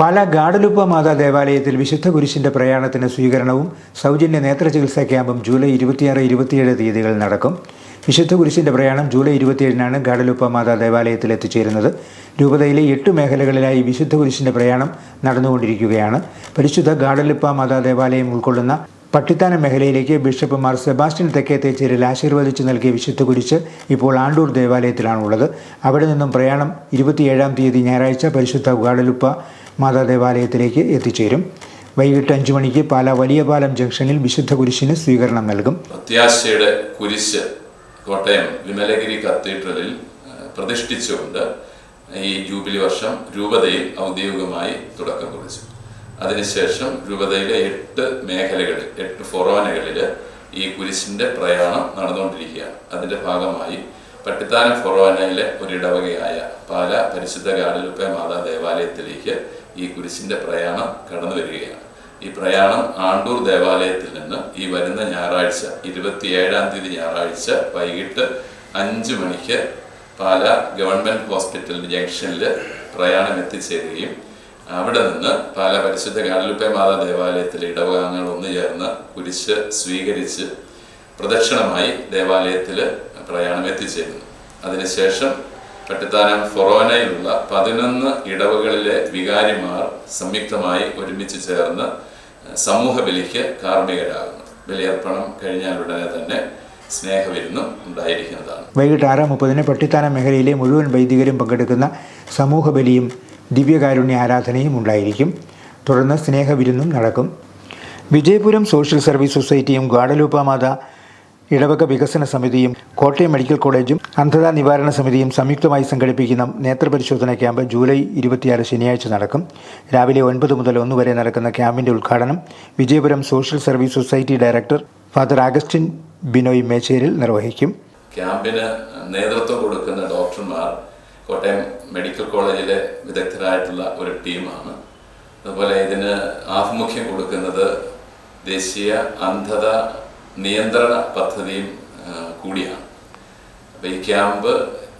പാലാ ഗാഡലുപ്പ മാതാ ദേവാലയത്തിൽ വിശുദ്ധ കുരിശിന്റെ പ്രയാണത്തിന് സ്വീകരണവും സൗജന്യ നേത്ര ചികിത്സാ ക്യാമ്പും ജൂലൈ ഇരുപത്തിയാറ് ഇരുപത്തിയേഴ് തീയതികളിൽ നടക്കും. വിശുദ്ധ കുരിശിന്റെ പ്രയാണം ജൂലൈ ഇരുപത്തിയേഴിനാണ് ഗാഡലുപ്പ മാതാ ദേവാലയത്തിൽ എത്തിച്ചേരുന്നത്. രൂപതയിലെ എട്ട് മേഖലകളിലായി വിശുദ്ധ കുരിശിന്റെ പ്രയാണം നടന്നുകൊണ്ടിരിക്കുകയാണ്. പരിശുദ്ധ ഗാഡലുപ്പ മാതാ ദേവാലയം ഉൾക്കൊള്ളുന്ന പട്ടിത്താന മേഖലയിലേക്ക് ബിഷപ്പ് മാർ സെബാസ്റ്റ്യൻ തെക്കേത്തേച്ചേരിൽ ആശീർവദിച്ചു നൽകിയ വിശുദ്ധ കുരിശ് ഇപ്പോൾ ആണ്ടൂർ ദേവാലയത്തിലാണുള്ളത്. അവിടെ നിന്നും പ്രയാണം ഇരുപത്തിയേഴാം തീയതി ഞായറാഴ്ച പരിശുദ്ധ ഗാഡലുപ്പ മാതാ ദേവാലയത്തിലേക്ക് എത്തിച്ചേരും. വൈകിട്ട് അഞ്ചു മണിക്ക് പാല വലിയ പാലം ജംഗ്ഷനിൽ വിശുദ്ധ കുരിശിന് സ്വീകരണം നൽകും. പ്രത്യാശയുടെ കുരിശ് കോട്ടയം വിമലഗിരി കത്തീഡ്രലിൽ പ്രതിഷ്ഠിച്ചുകൊണ്ട് ഈ ജൂബിലി വർഷം രൂപതയിൽ ഔദ്യോഗികമായി തുടക്കം കുറിച്ചു. അതിനുശേഷം രൂപതയിലെ എട്ട് മേഖലകളിൽ എട്ട് ഫൊറോനകളിൽ ഈ കുരിശിന്റെ പ്രയാണം നടന്നുകൊണ്ടിരിക്കുകയാണ്. അതിന്റെ ഭാഗമായി പട്ടിത്താനം ഫൊറോനയിലെ ഒരു ഇടവകയായ പാല പരിശുദ്ധ ഗാഡലുപ്പ മാതാ ദേവാലയത്തിലേക്ക് ഈ കുരിശിന്റെ പ്രയാണം കടന്നു വരികയാണ്. ഈ പ്രയാണം ആണ്ടൂർ ദേവാലയത്തിൽ നിന്ന് ഈ വരുന്ന ഞായറാഴ്ച ഇരുപത്തിയേഴാം തീയതി ഞായറാഴ്ച വൈകിട്ട് അഞ്ച് മണിക്ക് പാല ഗവൺമെന്റ് ഹോസ്പിറ്റൽ ജംഗ്ഷനിൽ പ്രയാണം എത്തിച്ചേരുകയും അവിടെ നിന്ന് പാല പരിശുദ്ധ ഗാഡലുപ്പ മാതാ ദേവാലയത്തിലെ ഇടവകാംഗങ്ങൾ ഒന്നു ചേർന്ന് കുരിശ് സ്വീകരിച്ച് പ്രദക്ഷിണമായി ദേവാലയത്തിൽ പ്രയാണം എത്തിച്ചേരുന്നു അതിനുശേഷം പട്ടിത്താനം ഫൊറോനയിലുള്ള പതിനൊന്ന് ഇടവകളിലെ വികാരിമാർ സംയുക്തമായി ഒരുമിച്ച് ചേർന്ന് സമൂഹ ബലിക്ക് കാർമ്മികരാകുന്നു. ബലിയർപ്പണം കഴിഞ്ഞാൽ ഉടനെ തന്നെ സ്നേഹവിരുന്നും ഉണ്ടായിരിക്കുന്നതാണ്. വൈകിട്ട് ആറ് മുപ്പതിന് പട്ടിത്താനം മേഖലയിലെ മുഴുവൻ വൈദികരും പങ്കെടുക്കുന്ന സമൂഹ ബലിയും ദിവ്യകാരുണ്യ ആരാധനയും ഉണ്ടായിരിക്കും. തുടർന്ന് സ്നേഹവിരുന്നും നടക്കും. വിജയപുരം സോഷ്യൽ സർവീസ് സൊസൈറ്റിയും ഗാഡലൂപ്പ മാത ഇടവക വികസന സമിതിയും കോട്ടയം മെഡിക്കൽ കോളേജും അന്ധത നിവാരണ സമിതിയും സംയുക്തമായി സംഘടിപ്പിക്കുന്ന നേത്രപരിശോധന ക്യാമ്പ് ജൂലൈ ഇരുപത്തിയാറ് ശനിയാഴ്ച നടക്കും. രാവിലെ ഒൻപത് മുതൽ ഒന്ന് വരെ നടക്കുന്ന ക്യാമ്പിന്റെ ഉദ്ഘാടനം Vijayapuram social service society director father Augustine Binoy Mecheril നിർവഹിക്കും. ക്യാമ്പിന് നേതൃത്വം കൊടുക്കുന്ന ഡോക്ടർമാർ കോട്ടയം മെഡിക്കൽ കോളേജിലെ വിദഗ്ധരായിട്ടുള്ള ഒരു ടീമാണ്. അതുപോലെ ഇതിന് ആഭിമുഖ്യം കൊടുക്കുന്നത് ദേശീയ അന്ധത നിയന്ത്രണ പദ്ധതിയും കൂടിയാണ്. അപ്പോൾ ഈ ക്യാമ്പ്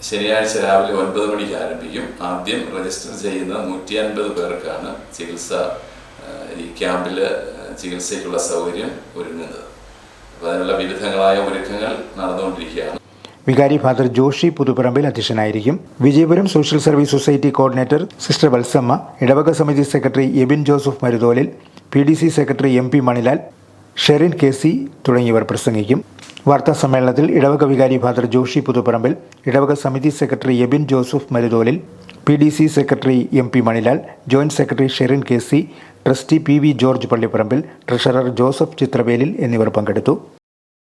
ശനിയാഴ്ച രാവിലെ ഒൻപത് മണിക്ക് ആരംഭിക്കും. ആദ്യം രജിസ്റ്റർ ചെയ്യുന്ന നൂറ്റി അൻപത് പേർക്കാണ് ചികിത്സ ഈ ക്യാമ്പിൽ ചികിത്സയ്ക്കുള്ള സൗകര്യം ഒരുങ്ങുന്നത്. അപ്പോൾ അതിനുള്ള വിവിധങ്ങളായ ഒരുക്കങ്ങൾ നടന്നുകൊണ്ടിരിക്കുകയാണ്. വികാരി ഫാദർ ജോഷി പുതുപ്പറമ്പിൽ അധ്യക്ഷനായിരിക്കും. Vijayapuram social service society coordinator sister Valsamma ഇടവക സമിതി secretary Ebin Joseph Marutholil P D C secretary M P Manilal Sherin K C തുടങ്ങിയവർ പ്രസംഗിക്കും. വാർത്താ സമ്മേളനത്തിൽ ഇടവക വികാരി ഫാദർ ജോഷി പുതുപ്പറമ്പിൽ ഇടവക സമിതി secretary Ebin Joseph Marutholil P D C secretary M P Manilal joint secretary Sherin K C trustee P V George Pallipparambil treasurer Joseph Chithravelil എന്നിവർ പങ്കെടുത്തു.